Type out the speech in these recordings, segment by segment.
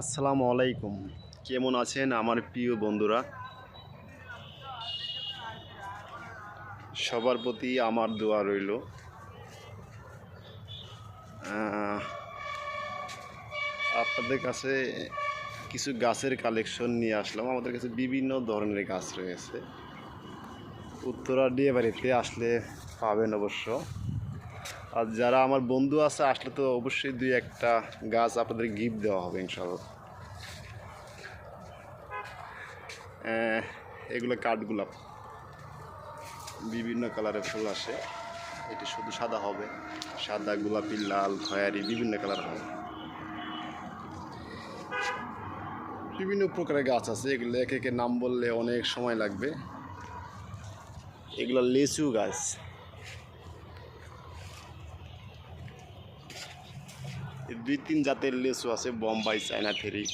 আসসালামু আলাইকুম। কেমন আছেন আমার প্রিয় বন্ধুরা? সবার প্রতি আমার দোয়া রইল। আপনাদের কাছে কিছু গাছের কালেকশন নিয়ে আসলাম। আমাদের কাছে বিভিন্ন ধরনের গাছ রয়েছে। উত্তরা দিয়ে বাড়িতে আসলে পাবেন অবশ্য। আর যারা আমার বন্ধু আছে, আসলে তো অবশ্যই দুই একটা গাছ আপনাদের গিফট দেওয়া হবে ইনশাল্লাহ এগুলো কাঠগোলাপ। বিভিন্ন কালারের ফুল আসে। এটি শুধু সাদা হবে। সাদা, গোলাপি, লাল, খয়ারি, বিভিন্ন কালার হবে। বিভিন্ন প্রকারের গাছ আছে, এগুলো এক একে নাম বললে অনেক সময় লাগবে। এগুলো লেচু গাছ। দুই তিন জাতের লেচু আছে, বোম্বাই, চায়না থেরি,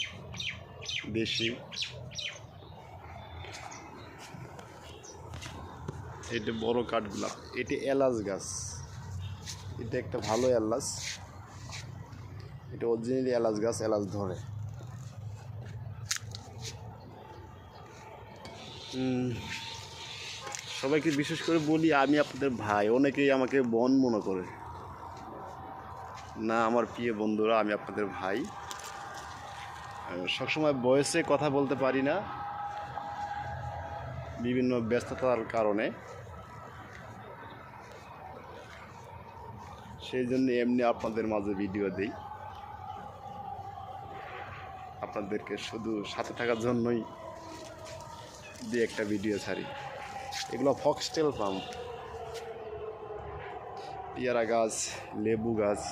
দেশি। এটা বড় কাঠগোলাপ, এটি এলাচ গাছ। এটা একটা ভালো এলাচ। এটা অরিজিনালি এলাচ গাছ, এলাচ ধরে। সবাইকে বিশেষ করে বলি, আমি আপনাদের ভাই, অনেকেই আমাকে বোন মনে করে। না, আমার প্রিয় বন্ধুরা, আমি আপনাদের ভাই। সবসময় বয়সে কথা বলতে পারি না, বিভিন্ন ব্যস্ততার কারণে। সেই জন্য এমনি আপনাদের মাঝে ভিডিও দিই। আপনাদেরকে শুধু সাথে থাকার জন্যই দিয়ে একটা ভিডিও ছাড়ি। এগুলো ফক্সটেল পাম্প পেয়ারা গাছ, লেবু গাছ।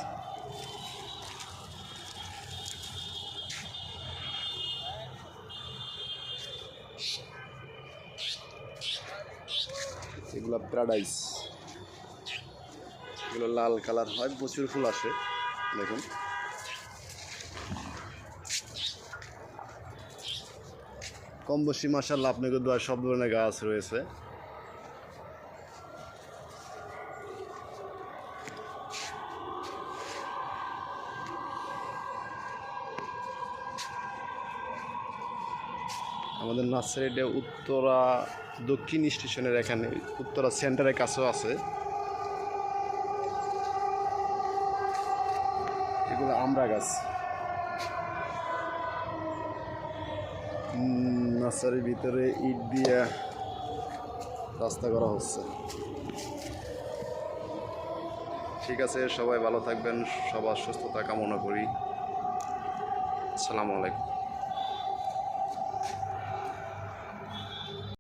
এগুলো প্যারাডাইস এগুলো লাল কালার হয়, প্রচুর ফুল আসে, দেখুন। কম বেশি মাসাল্লাহ আপনাকে দোয়া সব ধরনের গাছ রয়েছে। আমাদের নার্সারিটা উত্তরা দক্ষিণ স্টেশনের এখানে, উত্তরা সেন্টারের কাছেও আছে। এগুলো আমরা গাছ। নার্সারির ভিতরে ইট দিয়ে রাস্তা করা হচ্ছে। ঠিক আছে, সবাই ভালো থাকবেন, সবার সুস্থতা কামনা করি। আসসালামু আলাইকুম।